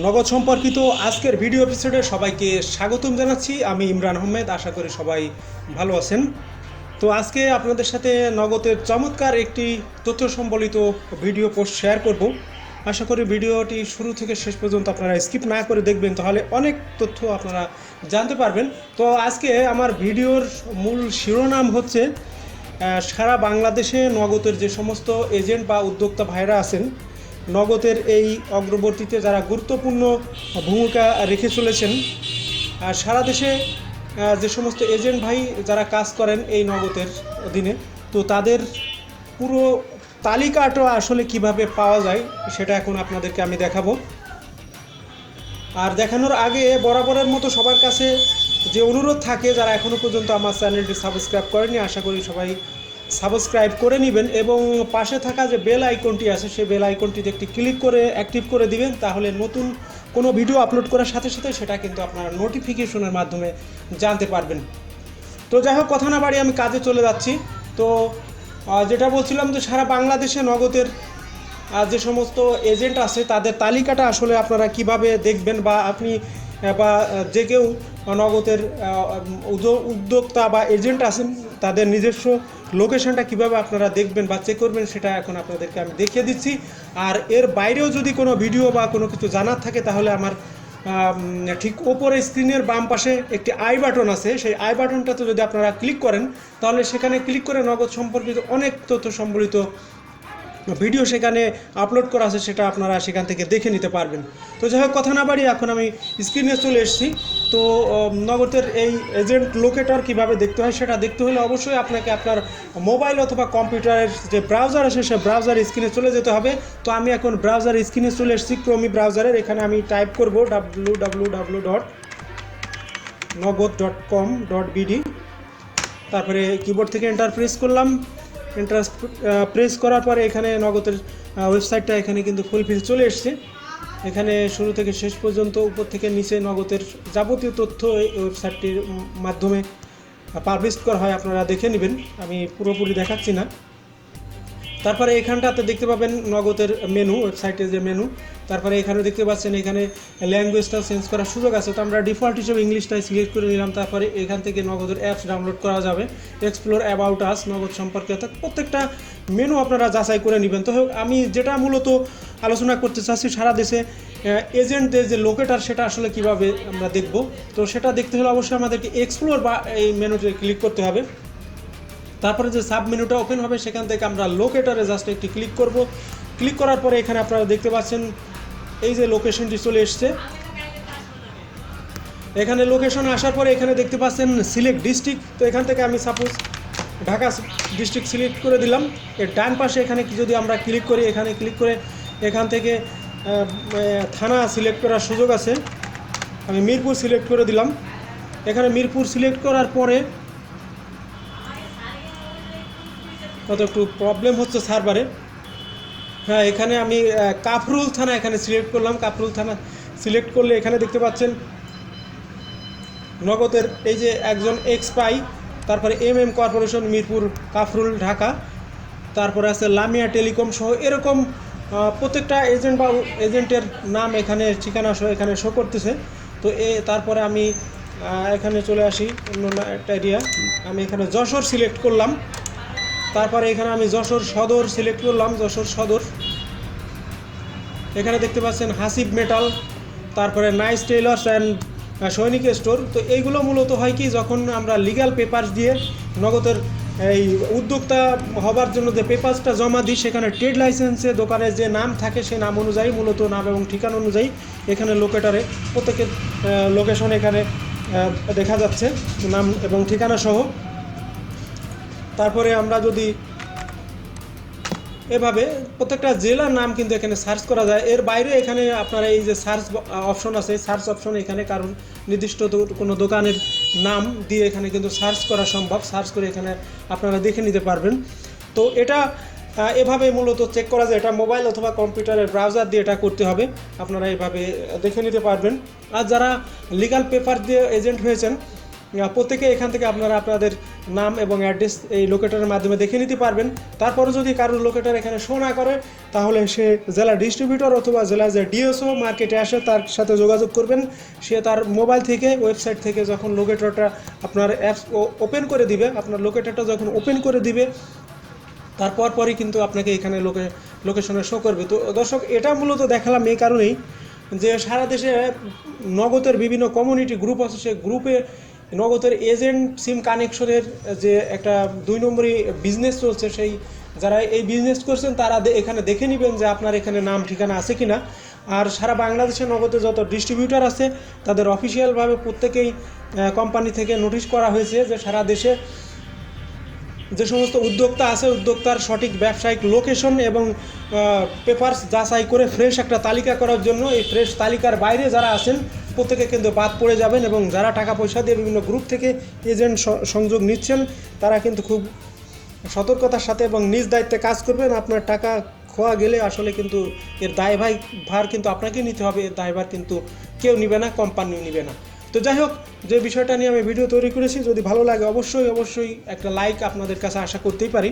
নগদ সম্পর্কিত আজকের ভিডিও এপিসোডে সবাইকে স্বাগতম জানাচ্ছি। আমি ইমরান আহমেদ, আশা করি সবাই ভালো আছেন। তো আজকে আপনাদের সাথে নগদের চমৎকার একটি তথ্য সম্বলিত ভিডিও পোস্ট শেয়ার করব। আশা করি ভিডিওটি শুরু থেকে শেষ পর্যন্ত আপনারা স্কিপ না করে দেখবেন, তাহলে অনেক তথ্য আপনারা জানতে পারবেন। তো আজকে আমার ভিডিওর মূল শিরোনাম হচ্ছে সারা বাংলাদেশে নগদের যে সমস্ত এজেন্ট বা উদ্যোক্তা ভাইরা আছেন নগদের এই অগ্রবর্তীতে যারা গুরুত্বপূর্ণ ভূমিকা রেখে চলেছেন, আর সারা দেশে যে সমস্ত এজেন্ট ভাই যারা কাজ করেন এই নগদের অধীনে, তো তাদের পুরো তালিকাটা আসলে কীভাবে পাওয়া যায় সেটা এখন আপনাদেরকে আমি দেখাবো। আর দেখানোর আগে বরাবরের মতো সবার কাছে যে অনুরোধ থাকে, যারা এখনও পর্যন্ত আমার চ্যানেলটি সাবস্ক্রাইব করেনি আশা করি সবাই সাবস্ক্রাইব করে নেবেন এবং পাশে থাকা যে বেল আইকনটি আছে, সেই বেল আইকনটিতে একটি ক্লিক করে অ্যাক্টিভ করে দিবেন। তাহলে নতুন কোনো ভিডিও আপলোড করার সাথে সাথে সেটা কিন্তু আপনারা নোটিফিকেশনের মাধ্যমে জানতে পারবেন। তো যাই হোক, কথা না বাড়ি আমি কাজে চলে যাচ্ছি। তো যেটা বলছিলাম যে সারা বাংলাদেশে নগদের যে সমস্ত এজেন্ট আছে, তাদের তালিকাটা আসলে আপনারা কীভাবে দেখবেন বা আপনি বা যে কেউ নগদের উদ্যোক্তা বা এজেন্ট আছেন, তাদের নিজস্ব লোকেশনটা কীভাবে আপনারা দেখবেন বা চেক করবেন, সেটা এখন আপনাদেরকে আমি দেখিয়ে দিচ্ছি। আর এর বাইরেও যদি কোনো ভিডিও বা কোনো কিছু জানার থাকে, তাহলে আমার ঠিক ওপরে স্ক্রিনের বাম পাশে একটি আই বাটন আছে। সেই আই বাটনটাতে যদি আপনারা ক্লিক করেন, তাহলে সেখানে ক্লিক করে নগদ সম্পর্কিত অনেক তথ্য সম্বলিত ভিডিও সেখানে আপলোড করা আছে, সেটা আপনারা সেখান থেকে দেখে নিতে পারবেন। তো যাই হোক, কথা না বাড়ি এখন আমি স্ক্রিনে চলে এসেছি। তো নগদের এই এজেন্ট লোকেটর কীভাবে দেখতে হয় সেটা দেখতে হলে অবশ্যই আপনাকে আপনার মোবাইল অথবা কম্পিউটারের যে ব্রাউজার আছে, সে ব্রাউজার স্ক্রিনে চলে যেতে হবে। তো আমি এখন ব্রাউজার স্ক্রিনে চলে এসেছি, ক্রোমি ব্রাউজারের এখানে আমি টাইপ করব W W W dot Nagad dot com dot BD তারপরে কিবোর্ড থেকে এন্টার প্রেস করলাম। এন্টার প্রেস করার পরে এখানে নগদের ওয়েবসাইটটা এখানে কিন্তু ফুল ফিল চলে এসছে। এখানে শুরু থেকে শেষ পর্যন্ত উপর থেকে নিচে নগদের যাবতীয় তথ্য এই ওয়েবসাইটটির মাধ্যমে পাবলিশ করা হয়। আপনারা দেখে নেবেন। আমি পুরোপুরি দেখাচ্ছি না। তারপরে এখানটাতে দেখতে পাবেন নগদের মেনু ওয়েবসাইটের যে মেনু তারপরে এখানে দেখতে পাচ্ছেন এখানে ল্যাঙ্গুয়েজটা চেঞ্জ করার সুযোগ আছে। তো আমরা ডিফল্ট হিসেবে ইংলিশটাই সিলেক্ট করে নিলাম। তারপরে এখান থেকে নগদের অ্যাপস ডাউনলোড করা যাবে। এক্সপ্লোর অ্যাবাউট আস নগদ সম্পর্কে। অর্থাৎ প্রত্যেকটা মেনু আপনারা যাচাই করে নেবেন। তো আমি যেটা মূলত আলোচনা করতে চাচ্ছি, সারা দেশে এজেন্টদের যে লোকেটার সেটা আসলে কীভাবে আমরা দেখব? তো সেটা দেখতে হলে অবশ্যই আমাদেরকে এক্সপ্লোর বা এই মেনুতে ক্লিক করতে হবে। তারপরে যে সাব মেনুটা ওপেন হবে, সেখান থেকে আমরা লোকেটারে জাস্ট একটি ক্লিক করব। ক্লিক করার পরে এখানে আপনারা দেখতে পাচ্ছেন, এই যে লোকেশনটি চলে এসছে। এখানে লোকেশন আসার পরে এখানে দেখতে পাচ্ছেন সিলেক্ট ডিস্ট্রিক্ট তো এখান থেকে আমি সাপোজ ঢাকা ডিস্ট্রিক্ট সিলেক্ট করে দিলাম। এর ডান পাশে এখানে যদি আমরা ক্লিক করি, এখানে ক্লিক করে এখান থেকে থানা সিলেক্ট করার সুযোগ আছে। আমি মিরপুর সিলেক্ট করে দিলাম। এখানে মিরপুর সিলেক্ট করার পরে কত একটু প্রবলেম হচ্ছে সার্ভারে হ্যাঁ এখানে আমি কাফরুল থানা এখানে সিলেক্ট করলাম। কাফরুল থানা সিলেক্ট করলে এখানে দেখতে পাচ্ছেন নগদের এই যে একজন এক্স পাই তারপরে M M corporation Mirpur, Kafrul, Dhaka, তারপরে আছে লামিয়া টেলিকম সহ এরকম প্রত্যেকটা এজেন্ট বা এজেন্টের নাম এখানে, ঠিকানা সহ এখানে শো করতেছে। তো এ, তারপরে আমি এখানে চলে আসি অন্য একটা এরিয়া আমি এখানে যশোর সিলেক্ট করলাম। তারপরে এখানে আমি যশোর সদর সিলেক্ট করলাম যশোর সদর। এখানে দেখতে পাচ্ছেন হাসিব মেটাল তারপরে nice tailors and Sainik store তো এইগুলো মূলত হয় কি, যখন আমরা লিগ্যাল পেপারস দিয়ে নগদের এই উদ্যোক্তা হবার জন্য যে পেপারসটা জমা দিই, সেখানে ট্রেড লাইসেন্সে দোকানের যে নাম থাকে, সেই নাম অনুযায়ী, মূলত নাম এবং ঠিকানা অনুযায়ী এখানে লোকেটারে প্রত্যেকের লোকেশন এখানে দেখা যাচ্ছে, নাম এবং ঠিকানা সহ। তারপরে আমরা যদি এভাবে প্রত্যেকটা জেলার নাম কিন্তু এখানে সার্চ করা যায়। এর বাইরে এখানে আপনারা এই যে সার্চ অপশন আছে, সার্চ অপশন এখানে কারণ নির্দিষ্ট কোনো দোকানের নাম দিয়ে এখানে কিন্তু সার্চ করা সম্ভব। সার্চ করে এখানে আপনারা দেখে নিতে পারবেন। তো এটা এভাবে মূলত চেক করা যায়। এটা মোবাইল অথবা কম্পিউটারের ব্রাউজার দিয়ে এটা করতে হবে। আপনারা এভাবে দেখে নিতে পারবেন। আর যারা লিগাল পেপার দিয়ে এজেন্ট হয়েছেন প্রত্যেকে এখান থেকে আপনারা আপনাদের নাম এবং অ্যাড্রেস এই লোকেটারের মাধ্যমে দেখে নিতে পারবেন। তারপরে যদি কারোর লোকেটার এখানে শো না করে, তাহলে সে জেলা ডিস্ট্রিবিউটর অথবা জেলা যে ডিএসও মার্কেটে আসে, তার সাথে যোগাযোগ করবেন। সে তার মোবাইল থেকে ওয়েবসাইট থেকে যখন লোকেটারটা আপনার অ্যাপস ওপেন করে দিবে, আপনার লোকেটারটা যখন ওপেন করে দিবে, তারপর পরই কিন্তু আপনাকে এখানে লোকে লোকেশনে শো করবে। তো দর্শক, এটা মূলত দেখালাম এই কারণেই যে সারা দেশে নগদের বিভিন্ন কমিউনিটি গ্রুপ আছে, সে গ্রুপে নগদের এজেন্ট সিম কানেকশনের যে একটা দুই নম্বরই বিজনেস চলছে, সেই যারা এই বিজনেস করছেন, তারা এখানে দেখে নেবেন যে আপনার এখানে নাম, ঠিকানা আছে কি না আর সারা বাংলাদেশে নগদে যত ডিস্ট্রিবিউটার আছে, তাদের অফিসিয়ালভাবে প্রত্যেকেই কোম্পানি থেকে নোটিশ করা হয়েছে যে সারা দেশে যে সমস্ত উদ্যোক্তা আছে, উদ্যোক্তার সঠিক ব্যবসায়িক লোকেশন এবং পেপারস যাচাই করে ফ্রেশ একটা তালিকা করার জন্য এই ফ্রেশ তালিকার বাইরে যারা আছেন প্রত্যেকে কিন্তু বাদ পড়ে যাবেন এবং যারা টাকা পয়সা দিয়ে বিভিন্ন গ্রুপ থেকে এজেন্ট সংযোগ নিচ্ছেন, তারা কিন্তু খুব সতর্কতার সাথে এবং নিজ দায়িত্বে কাজ করবেন। আপনার টাকা খোয়া গেলে আসলে কিন্তু এর দায়ভাই ভার কিন্তু আপনাকে নিতে হবে। এর দায়ভার কিন্তু কেউ নিবে না কোম্পানিও নিবে না। তো যাই হোক, যে বিষয়টা নিয়ে আমি ভিডিও তৈরি করেছি, যদি ভালো লাগে অবশ্যই অবশ্যই একটা লাইক আপনাদের কাছে আশা করতেই পারি।